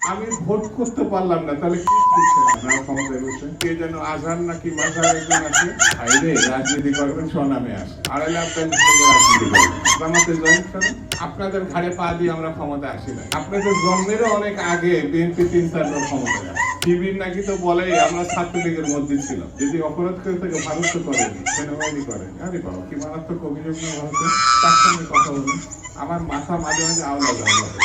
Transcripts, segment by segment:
আমি ভোট করতে পারলাম না, তাহলে কি শিখছেন আপনারা ক্ষমতায় কে যেন আজহার নাকি মাঝার একজন আছে? হাইরে রাজনীতি করবেন, স্বনামে আসে। আপনার সঙ্গে রাজনীতি করবেন। জয়েন করেন। আপনাদের ঘাড়ে পা দিয়ে আমরা ক্ষমতায় আসি না। আপনাদের জন্মেরও অনেক আগে বিএনপি তিন চারজন ক্ষমতায় টিভির নাকি তো বলেই আমরা ছাত্রলীগের মধ্যে ছিলাম। যদি অপরাধ করে থাকে ভারত তো করেনি, সেনাবাহিনী করেনি। আরে বাবা, কি মারাত্মক অভিযোগ না তার সঙ্গে কথা বলুন। আমার মাথা মাঝে মাঝে আওলা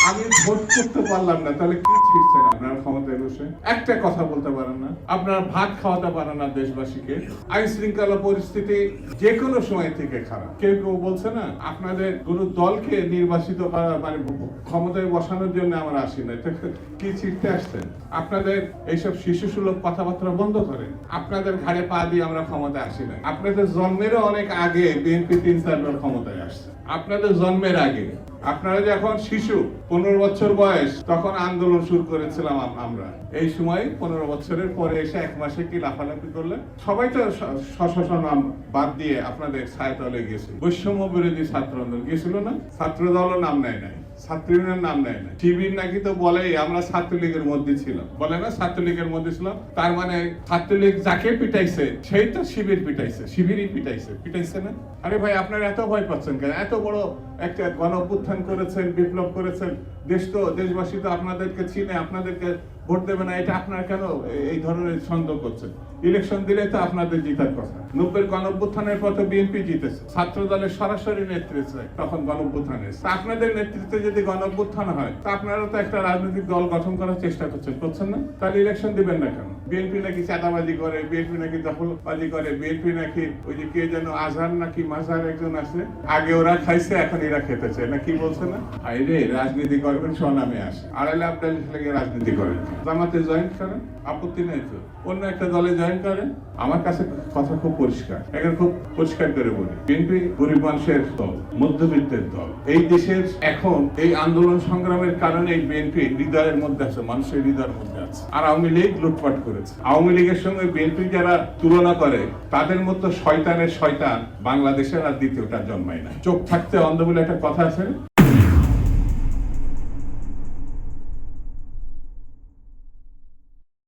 আমি ভোট করতে পারলাম না, তাহলে কি ছিড়ছেন আপনারা ক্ষমতায় বসে? একটা কথা বলতে পারেন না, আপনারা ভাত খাওয়াতে পারেন না দেশবাসীকে। আইন শৃঙ্খলা পরিস্থিতি যে কোনো সময় থেকে খারাপ। কেউ কেউ বলছে না, আপনাদের কোন দলকে নির্বাচিত করা মানে ক্ষমতায় বসানোর জন্য আমরা আসি না। কি ছিটতে আসছেন? আপনাদের এইসব শিশু সুলভ কথাবার্তা বন্ধ করেন। আপনাদের ঘাড়ে পা দিয়ে আমরা ক্ষমতায় আসি না। আপনাদের জন্মেরও অনেক আগে বিএনপি তিন চারবার ক্ষমতায় আসছে। আপনাদের জন্মের আগে। আপনারা যখন শিশু, পনেরো বছর বয়স, তখন আন্দোলন শুরু করেছিলাম আমরা। এই সময় পনেরো বছরের পরে এসে এক মাসে কি লাফালাফি করলেন? সবাই তো সশাসন বাদ দিয়ে আপনাদের সায়তলে গেছে বৈষম্য বিরোধী ছাত্র আন্দোলন গেছিল না? ছাত্র দলও নাম নেয় নাই। ছাত্র ইউনিয়ন নাম নেয় না। টিভির নাকি তো বলেই, আমরা ছাত্রলীগের মধ্যে ছিলাম। বলে না, ছাত্রলীগের মধ্যে ছিলাম? তার মানে ছাত্রলীগ যাকে পিটাইছে, সেই তো শিবির পিটাইছে, শিবিরই পিটাইছে। পিটাইছে না? আরে ভাই, আপনারা এত ভয় পাচ্ছেন কেন? এত বড় একটা গণ করেছেন, বিপ্লব করেছেন। দেশ তো, দেশবাসী তো আপনাদেরকে চিনে, আপনাদেরকে ভোট দেবে না, এটা আপনারা কেন এই ধরনের সন্দেহ করছেন? ইলেকশন দিলে তো আপনাদের জিতার কথা। নব্বের গণ অভ্যুত্থানের পর তো বিএনপি জিতেছে। ছাত্র দলের সরাসরি নেতৃত্বে তখন গণ অভ্যুত্থানে তা আপনাদের নেতৃত্বে যদি গণ অভ্যুত্থান হয়, তা আপনারা তো একটা রাজনৈতিক দল গঠন করার চেষ্টা করছেন। করছেন না? তাহলে ইলেকশন দিবেন না কেন? বিএনপি নাকি চাঁদাবাজি করে, বিএনপি নাকি দখলবাজি করে, বিএনপি নাকি ওই যে কে যেন আজহার নাকি মাঝার একজন আছে, আগে ওরা খাইছে, এখন এরা খেতেছে না, কি বলছে না? হাইরে রাজনীতি করবেন, স্বনামে আসে। আড়াইলে আপনার লেগে রাজনীতি করেন। জামাতে জয়েন করেন, আপত্তি নেই তো। অন্য একটা দলে জয়েন করেন। আমার কাছে কথা খুব পরিষ্কার। এখন খুব পরিষ্কার করে বলি। বিএনপি গরিব মানুষের দল, মধ্যবিত্তের দল। এই দেশের এখন এই আন্দোলন সংগ্রামের কারণে এই বিএনপি হৃদয়ের মধ্যে আছে, মানুষের হৃদয়ের মধ্যে আছে। আর আওয়ামী লীগ লুটপাট করেছে। আওয়ামী লীগের সঙ্গে বিএনপি যারা তুলনা করে, তাদের মতো শয়তানের শয়তান বাংলাদেশের আর দ্বিতীয়টা জন্মায় না। চোখ থাকতে অন্ধ বলে একটা কথা আছে?